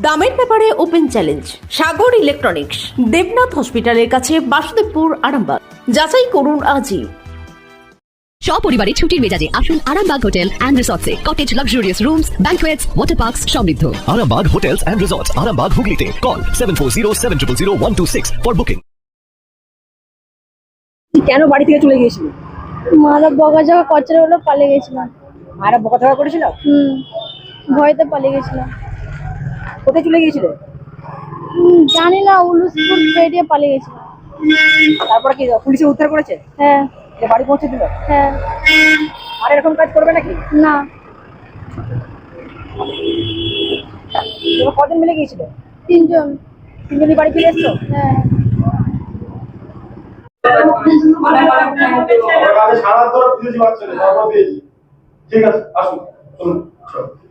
দামের ব্যাপারে open challenge Sagar electronics Debnath হসপিটালের কাছে বাসুদেবপুর আরামবাগ। যাচাই করুন আজই। সপরিবারে ছুটির মেজাজে আসুন Arambagh hotel and রিসর্টসে। Cottage luxurious rooms banquets water parks সমৃদ্ধ। Arambag Hotels and Resorts, Arambag Hooghly Call 740 for booking. কেন বাড়ি থেকে চলে গিয়েছিল? মারা বকাঝকা কচরা হলো পালিয়ে গেছিলাম। মায়েরা বকা ধরা করেছিল? হুম। ভয়তে পালিয়ে গেছিলাম। কোথায় চলে গিয়েছিল? জানি না উলুসপুর বেরিয়ে পালিয়ে গেছিলাম। তারপরে কি পুলিশে উদ্ধার করেছে? হ্যাঁ। যে বাড়ি পৌঁছে দিল? হ্যাঁ। আর এরকম কাজ করবে নাকি? না। তোমরা কজন মিলে গিয়েছিল? তিনজন। তিনজনই বাড়ি ফিরে এসছো? হ্যাঁ। ঠিক আছে আসুন।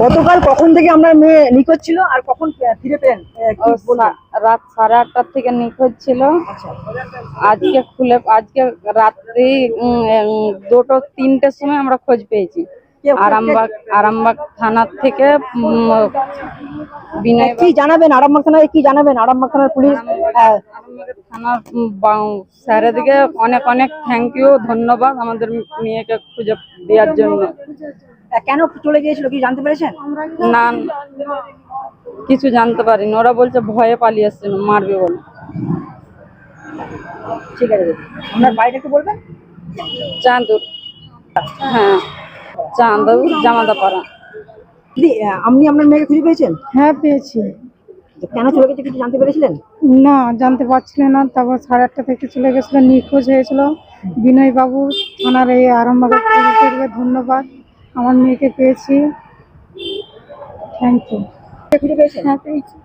গতকাল কখন থেকে আমরা মেয়ে নিখোঁজ ছিল আর কখন ফিরে পেলেন? রাত সাড়ে আটটার থেকে নিখোঁজ ছিল। আচ্ছা। আজকে খুলে আজকে রাত্রি দুটো তিনটের সময় আমরা খোঁজ পেয়েছি। আরামবাগ আরামবাগ থানার থেকে বিনয় কি জানাবেন? আরামবাগ থানায় কি জানাবেন? আরামবাগ থানার পুলিশ? দিকে অনেক অনেক থ্যাংক ইউ ধন্যবাদ আমাদের মেয়েকে খুঁজে দেওয়ার জন্য। কেন চলে গিয়েছিল কি জানতে পেরেছেন? না কিছু জানতে পারিনি। ওরা বলছে ভয়ে পালিয়ে এসছিল মারবে বলে। ঠিক আছে দিদি। আপনার বাড়িটা একটু বলবেন? চাঁদুর। হ্যাঁ চাঁদুর জামাদা পাড়া দিদি আপনি আপনার মেয়েকে খুঁজে পেয়েছেন? হ্যাঁ পেয়েছি। কেন চলে গেছে কিছু জানতে পেরেছিলেন? না জানতে পারছিলেন না। তারপর সাড়ে আটটা থেকে চলে গেছিল নিখোঁজ হয়েছিল। বিনয় বাবু থানার এই পুলিশকে ধন্যবাদ। আমার মেয়েকে পেয়েছি। থ্যাংক ইউ পেয়েছেন হ্যাঁ পেয়েছি।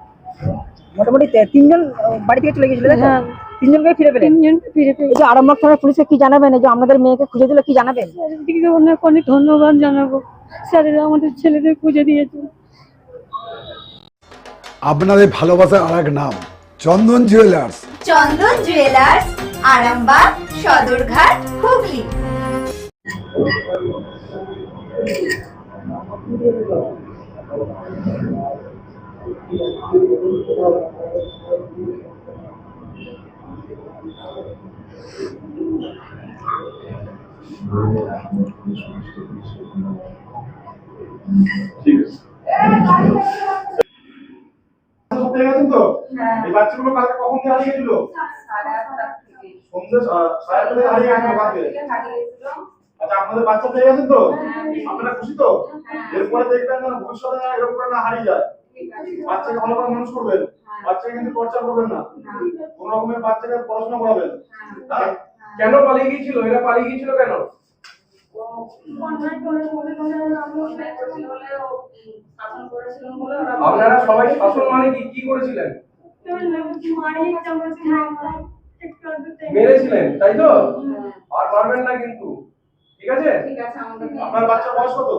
মোটামুটি তিনজন বাড়ি থেকে চলে গেছিল হ্যাঁ। তিনজনকে ফিরে পেলেন? তিনজন ফিরে এই পেয়েছি আরামবাগ থানার পুলিশকে কি জানাবেন? যে আমাদের মেয়েকে খুঁজে দিল কি জানাবেন? অনেক অনেক ধন্যবাদ জানাব। স্যারেরা আমাদের ছেলেদের খুঁজে দিয়েছে। আপনাদের ভালোবাসার আর এক নাম চন্দন জুয়েলার্স। চন্দন জুয়েলার্স আরামবাগ সদরঘাট হুগলি। ঠিক আছে। তো? এই বাচ্চাগুলো কালকে কখন থেকে হারিয়ে গেছিল সন্ধ্যে সাড়ে থেকে হারিয়ে গেছিল কালকে। আচ্ছা আপনাদের বাচ্চা পেয়ে গেছেন তো? আপনারা খুশি তো? এরপরে দেখবেন যেন ভবিষ্যতে এরকম করে না হারিয়ে যায়। বাচ্চাকে ভালো করে মানুষ করবেন। বাচ্চাকে কিন্তু টর্চার করবেন না। কোন রকমের বাচ্চাকে পড়াশোনা করাবেন। হ্যাঁ? কেন পালিয়ে গিয়েছিল? এরা পালিয়ে গিয়েছিল কেন? আপনারা সবাই শাসন মানে কি? কি করেছিলেন? মেরেছিলেন তাই তো? আর পারবেন না কিন্তু। ঠিক আছে? আপনার বাচ্চা বয়স কত?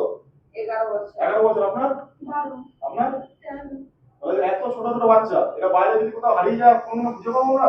এগারো বছর। আপনার? আপনার? এত ছোট ছোট বাচ্চা এটা বাইরে যদি কোথাও হারিয়ে যায় কোনো খুঁজে পাবো আমরা?